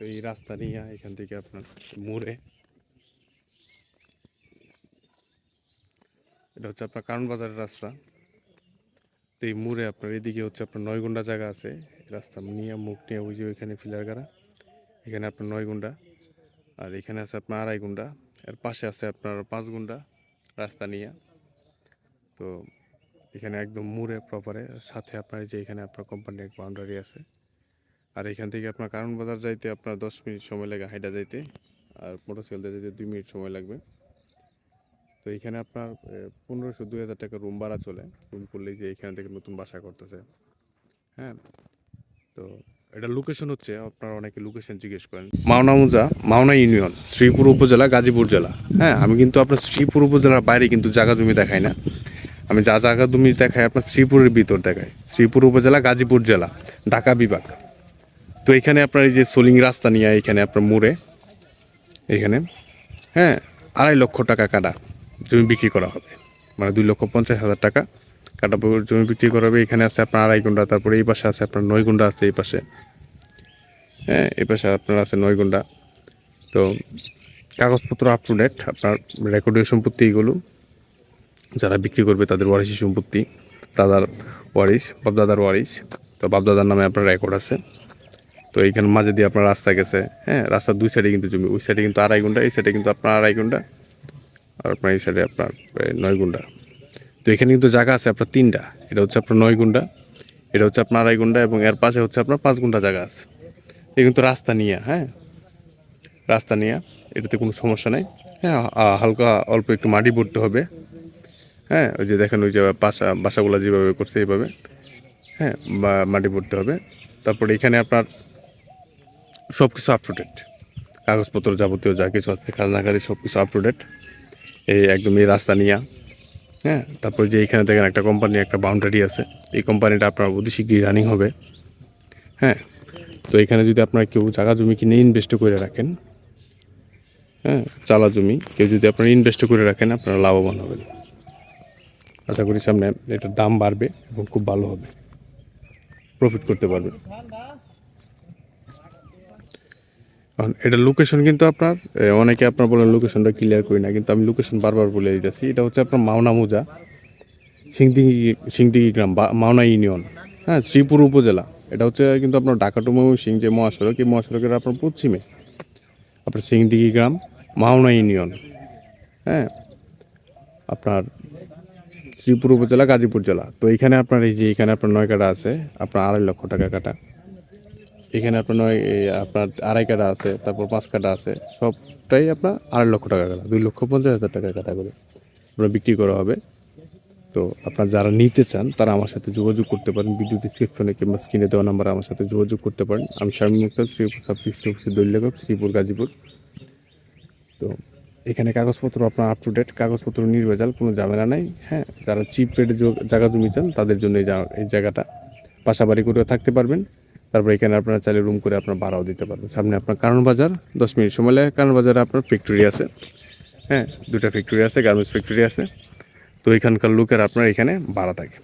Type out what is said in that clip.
এই রাস্তা নিয়ে এখান থেকে আপনার মোড়ে। এটা হচ্ছে আপনার কারণ বাজারের রাস্তা। তো এই মোড়ে আপনার এদিকে হচ্ছে আপনার নয়গুন্ডা জায়গা আছে। রাস্তা নিয়ে, মুখ নিয়ে ওই যে ওইখানে ফিলার গাড়া। এখানে আপনার নয়গুন্ডা। আর এখানে আছে আপনার আড়াই গুন্ডা। এর পাশে আছে আপনার পাঁচ গুন্ডা রাস্তা নিয়ে। তো এখানে একদম মুড়ে প্রপারে সাথে আপনার যে এখানে আপনার কোম্পানির এক বাউন্ডারি আছে। আর এখান থেকে আপনার কারণ বাজার যাইতে আপনার দশ মিনিট সময় লাগে হাইটা যাইতে, আর মোটরসাইকেল যাইতে দুই মিনিট সময় লাগবে। তো এখানে আপনার পনেরোশো দুই হাজার টাকা রুম ভাড়া চলে। রুম করলেই যে এখান থেকে নতুন বাসা করতেছে। হ্যাঁ? তো এটা লোকেশন হচ্ছে, আপনারা অনেকে লোকেশন জিজ্ঞেস করেন। মাওনা মুজা, মাওনা ইউনিয়ন, শ্রীপুর উপজেলা, গাজীপুর জেলা। হ্যাঁ আমি কিন্তু আপনার শ্রীপুর উপজেলার বাইরে কিন্তু জায়গা জমি দেখাই না। আমি যা জায়গা জমি দেখাই, আপনার শ্রীপুরের ভিতর দেখাই। শ্রীপুর উপজেলা, গাজীপুর জেলা, ঢাকা বিভাগ। তো এখানে আপনার এই যে সোলিং রাস্তা নিয়ে এখানে আপনার মোড়ে, এখানে হ্যাঁ আড়াই লক্ষ টাকা কাটা জমি বিক্রি করা হবে। মানে দুই লক্ষ পঞ্চাশ হাজার টাকা কাটা জমি বিক্রি করা হবে। এখানে আছে আপনার আড়াই গুন্ডা, তারপরে এই পাশে আছে আপনার নয় গুন্ডা আছে এই পাশে। হ্যাঁ এই পাশে আপনার আছে নয় গুন্ডা। তো কাগজপত্র আপ টু ডেট আপনার রেকর্ডীয় সম্পত্তি এগুলো। যারা বিক্রি করবে তাদের ওয়ারিশি সম্পত্তি, দাদার ওয়ারিশ, বাপদাদার ওয়ারিশ। তো বাপদাদার নামে আপনার রেকর্ড আছে। তো এইখানে মাঝে দিয়ে আপনার রাস্তা গেছে হ্যাঁ রাস্তার দুই সাইডে কিন্তু জমি, ওই সাইডে কিন্তু আড়াই ঘণ্টা এই সাইডে কিন্তু আপনার আড়াই ঘণ্টা আর আপনার এই সাইডে আপনার প্রায় নয় গুন্ডা। তো এখানে কিন্তু জায়গা আছে আপনার তিনটা, এটা হচ্ছে আপনার নয় গুন্ডা, এটা হচ্ছে আপনার আড়াই গুন্ডা এবং এর পাশে হচ্ছে আপনার পাঁচ গুন্ডা জায়গা আছে। এটা কিন্তু রাস্তা নিয়ে হ্যাঁ রাস্তা নিয়ে, এটাতে কোনো সমস্যা নেই। হ্যাঁ হালকা অল্প একটু মাটি ভরতে হবে। হ্যাঁ ওই যে দেখেন ওই যে বাসা, বাসাগুলো যেভাবে করছে এইভাবে হ্যাঁ মাটি ভরতে হবে। তারপরে এখানে আপনার সব কিছু আপ টু ডেট কাগজপত্র যাবতীয় যা কিছু আছে খাজনাগারি সব কিছু আপ টু ডেট এই একদম এই রাস্তা নিয়ে। হ্যাঁ তারপর যে এখানে দেখেন একটা কোম্পানি একটা বাউন্ডারি আছে। এই কোম্পানিটা আপনার অতি শীঘ্রই রানিং হবে। হ্যাঁ তো এখানে যদি আপনারা কেউ জায়গা জমি কিনে ইনভেস্ট করে রাখেন হ্যাঁ চালা জমি, কেউ যদি আপনারা ইনভেস্ট করে রাখেন, আপনারা লাভবান হবেন। আশা করি সামনে এটার দাম বাড়বে এবং খুব ভালো হবে। প্রফিট করতে পারবেন। কারণ এটা লোকেশন কিন্তু আপনার অনেকে আপনার বলেন লোকেশনটা ক্লিয়ার করি না, কিন্তু আমি লোকেশন বারবার বলে দিতেছি। এটা হচ্ছে আপনার মাওনা মুজা সিংদিঘি সিংদিঘি গ্রাম, বা, মাওনা ইউনিয়ন হ্যাঁ শ্রীপুর উপজেলা। এটা হচ্ছে কিন্তু আপনার ঢাকা টু সিং যে মহাসড়ক, এই মহাসড়কের আপনার পশ্চিমে। আপনার সিংদিঘি গ্রাম, মাওনা ইউনিয়ন হ্যাঁ। আপনার শ্রীপুর উপজেলা, গাজীপুর জেলা। তো এখানে আপনার এই যে, এখানে আপনার নয় কাটা আছে, আপনার আড়াই লক্ষ টাকা কাটা এখানে আপনার আপনার আড়াই কাটা আছে, তারপর পাঁচ কাটা আছে, সবটাই আপনার আড়াই লক্ষ টাকা কাটা দুই লক্ষ পঞ্চাশ হাজার টাকা কাটা করে আপনার বিক্রি করা হবে। তো আপনার যারা নিতে চান, তারা আমার সাথে যোগাযোগ করতে পারেন, ভিডিও ডিসক্রিপশনে কিংবা স্ক্রিনে দেওয়া নাম্বারে আমার সাথে যোগাযোগ করতে পারেন। আমি স্বামী মুক্তার শ্রীপুর সাব ডিস্ট্রিক্ট অফিসের দৈল্যগব শ্রীপুর গাজীপুর। তো এখানে কাগজপত্র আপনার আপ টু ডেট কাগজপত্র নির্ভেজাল, কোনো ঝামেলা নাই। হ্যাঁ যারা চিপ রেটে জায়গা জমি চান, তাদের জন্য এই জায়গাটা পাশাবাড়ি করে থাকতে পারবেন। তারপর এখানে আপনারা চাইলে রুম করে আপনার ভাড়াও দিতে পারবেন। সামনে আপনার কারণ বাজার, দশ মিনিট সময় লাগে। কারণ বাজারে আপনার ফ্যাক্টরি আছে। হ্যাঁ দুটা ফ্যাক্টরি আছে গার্মেন্টস ফ্যাক্টরি আছে। তো এখানকার লোকের আপনার এখানে ভাড়া থাকে।